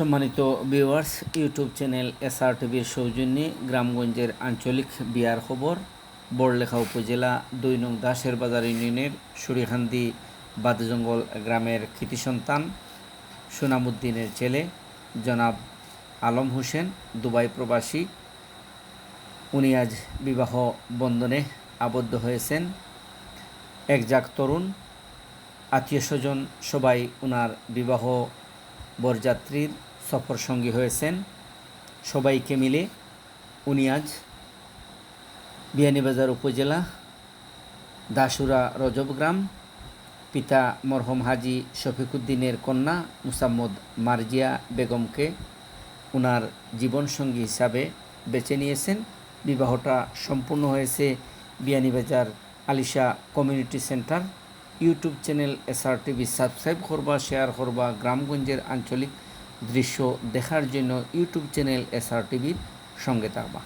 সম্মানিত viewers YouTube channel SR টিভির সৌজন্যে গ্রামগঞ্জের আঞ্চলিক বিয়ার খবর, বড়লেখা উপজেলা দুই নং দাসের বাজার ইউনিয়নের সুরিখান্দি বাদজঙ্গল গ্রামের কৃতি সন্তান সুনামুদ্দিনের ছেলে জনাব আলম হোসেন, দুবাই প্রবাসী। উনি আজ বিবাহ বন্ধনে আবদ্ধ হয়েছেন। একজাক তরুণ, আত্মীয় স্বজন সবাই ওনার বিবাহ বরযাত্রীর সফর সঙ্গী হয়েছেন। সবাইকে মিলে উনি আজ বিয়ানীবাজার উপজেলা দাসুরা রজব গ্রাম, পিতা মরহম হাজি শফিকুদ্দিনের কন্যা মুসাম্মদ মার্জিয়া বেগমকে ওনার জীবনসঙ্গী হিসাবে বেছে নিয়েছেন। বিবাহটা সম্পূর্ণ হয়েছে Beanibazar Alisha community centre YouTube channel SR TV, subscribe করবা, শেয়ার করবা, গ্রামগঞ্জের আঞ্চলিক দৃশ্য দেখার জন্য ইউটিউব চ্যানেল এসআর টিভির সঙ্গে থাকবা।